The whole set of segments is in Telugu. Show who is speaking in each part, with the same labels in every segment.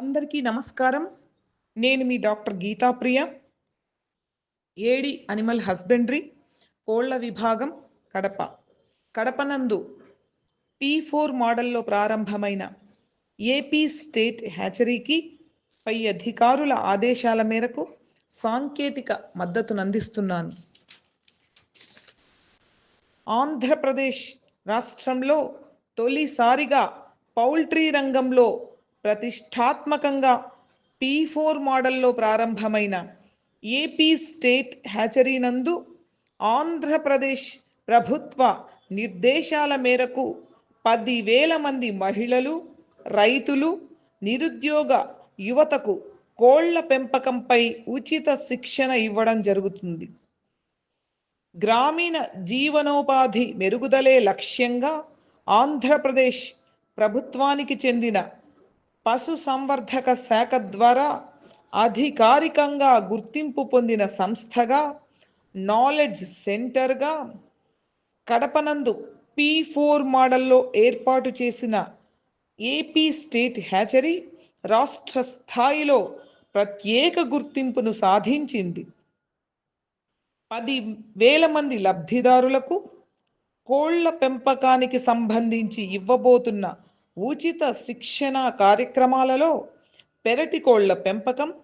Speaker 1: అందరికీ నమస్కారం. నేను మీ doctor Geethapriya AD animal husbandry కోళ్ళ విభాగం కడప. కడపనందు పీ ఫోర్ మోడల్లో ప్రారంభమైన ఏపీ స్టేట్ హ్యాచరీకి పై అధికారుల ఆదేశాల మేరకు సాంకేతిక మద్దతునందిస్తున్నాను ఆంధ్రప్రదేశ్ రాష్ట్రంలో తొలిసారిగా పౌల్ట్రీ రంగంలో ప్రతిష్టాత్మకంగా పీ ఫోర్ మోడల్లో ప్రారంభమైన ఏపీ స్టేట్ హ్యాచరీ నందు ఆంధ్రప్రదేశ్ ప్రభుత్వ నిర్దేశాల మేరకు పదివేల మంది మహిళలు రైతులు నిరుద్యోగ యువతకు కోళ్ళ పెంపకంపై ఉచిత శిక్షణ ఇవ్వడం జరుగుతుంది. గ్రామీణ జీవనోపాధి మెరుగుదలే లక్ష్యంగా ఆంధ్రప్రదేశ్ ప్రభుత్వానికి చెందిన పశు సంవర్ధక శాఖ ద్వారా అధికారికంగా గుర్తింపు పొందిన సంస్థగా నాలెడ్జ్ సెంటర్గా కడపనందు పీ ఫోర్ మోడల్లో ఏర్పాటు చేసిన ఏపీ స్టేట్ హ్యాచరీ రాష్ట్ర స్థాయిలో ప్రత్యేక గుర్తింపును సాధించింది. పది వేల మంది లబ్ధిదారులకు కోళ్ళ పెంపకానికి సంబంధించి ఇవ్వబోతున్న ఉచిత శిక్షణ కార్యక్రమాలలో పెరటి కోళ్ళ పెంపకం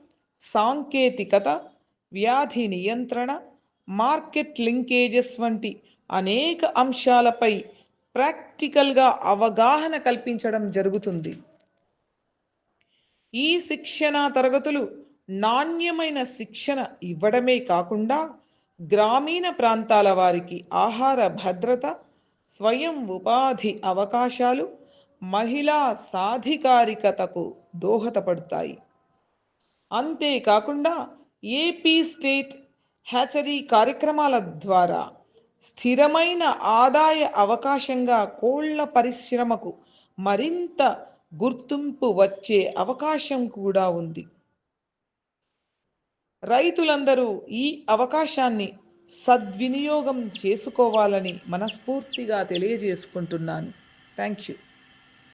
Speaker 1: సాంకేతికత వ్యాధి నియంత్రణ మార్కెట్ లింకేజెస్ వంటి అనేక అంశాలపై ప్రాక్టికల్గా అవగాహన కల్పించడం జరుగుతుంది. ఈ శిక్షణ తరగతులు నాణ్యమైన శిక్షణ ఇవ్వడమే కాకుండా గ్రామీణ ప్రాంతాల వారికి ఆహార భద్రత స్వయం ఉపాధి అవకాశాలు మహిళా సాధికారికతకు దోహదపడతాయి. అంతేకాకుండా ఏపీ స్టేట్ హ్యాచరీ కార్యక్రమాల ద్వారా స్థిరమైన ఆదాయ అవకాశంగా కోళ్ళ పరిశ్రమకు మరింత గుర్తింపు వచ్చే అవకాశం కూడా ఉంది. రైతులందరూ ఈ అవకాశాన్ని సద్వినియోగం చేసుకోవాలని మనస్ఫూర్తిగా తెలియజేసుకుంటున్నాను. Thank you